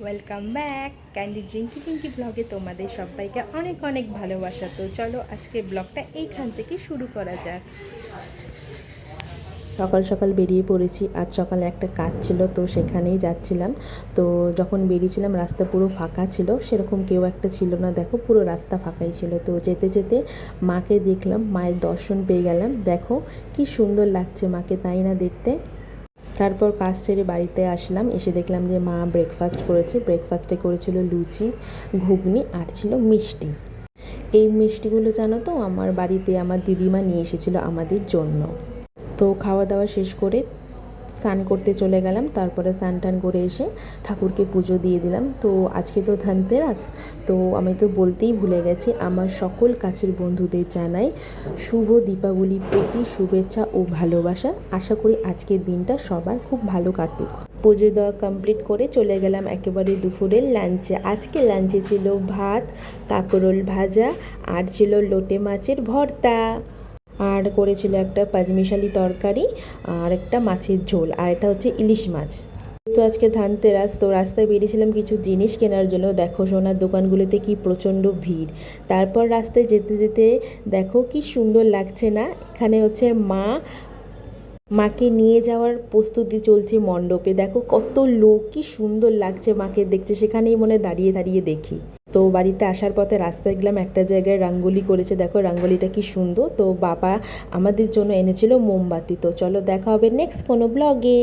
Welcome back candy drinky pinky ব্লগে তোমাদের সবাইকে অনেক অনেক ভালোবাসা। তো চলো আজকে ব্লগটা এইখান থেকে শুরু করা যাক। সকাল সকাল বেরিয়ে পড়েছি। আজ সকালে একটা কাজ ছিল, তো সেখানেই যাচ্ছিলাম। তো যখন বেরিয়েছিলাম, রাস্তা পুরো ফাঁকা ছিল। সেরকম কেউ একটা ছিল না। দেখো, পুরো রাস্তা ফাঁকাই ছিল। তো যেতে যেতে মাকে দেখলাম, মায়ের দর্শন পেয়ে গেলাম। দেখো, কি সুন্দর লাগছে মাকে, তাই না দেখতে? তারপর কাজ সেরে বাড়িতে আসলাম। এসে দেখলাম যে মা ব্রেকফাস্ট করেছে। ব্রেকফাস্টে করেছিল লুচি, ঘুগনি আর ছিল মিষ্টি। এই মিষ্টিগুলো জানো তো, আমার বাড়িতে আমার দিদিমা নিয়ে এসেছিল আমাদের জন্য। তো খাওয়া দাওয়া শেষ করে স্নান করতে চলে গেলাম, তারপরে স্নান টান করে এসে ঠাকুরকে পুজো দিয়ে দিলাম। তো আজকে তো ধনতেরাস, তো আমি তো বলতেই ভুলে গেছি, আমার সকল কাছের বন্ধুদের জানাই শুভ দীপাবলি, প্রতি, শুভেচ্ছা ও ভালোবাসা। আশা করি আজকের দিনটা সবার খুব ভালো কাটুক। পুজো দেওয়া কমপ্লিট করে চলে গেলাম একেবারে দুপুরের লাঞ্চে আজকে লাঞ্চে ছিল ভাত, কাকরোল ভাজা, আর ছিল লোটে মাছের ভর্তা। আর করেছিল একটা পাঁচমিশালি তরকারি আর একটা মাছের ঝোল, আর এটা হচ্ছে ইলিশ মাছ। তো আজকে ধানতেরাস তো রাস্তায় বেরিয়েছিলাম কিছু জিনিস কেনার জন্য। দেখো সোনার দোকানগুলোতে কি প্রচণ্ড ভিড়। তারপর রাস্তায় যেতে যেতে দেখো কি সুন্দর লাগছে না? এখানে হচ্ছে মা, মাকে নিয়ে যাওয়ার প্রস্তুতি চলছে মণ্ডপে। দেখো কত লোক, কি সুন্দর লাগছে মাকে দেখছে সেখানেই মনে দাঁড়িয়ে দাঁড়িয়ে দেখি। তো বাড়িতে আসার পথে রাস্তায় গেলাম একটা জায়গায় রাঙ্গোলি করেছে। দেখো রাঙ্গোলিটা কি সুন্দর। তো বাবা আমাদের জন্য এনেছিল মোমবাতি। তো চলো দেখা হবে নেক্সট কোনো ব্লগে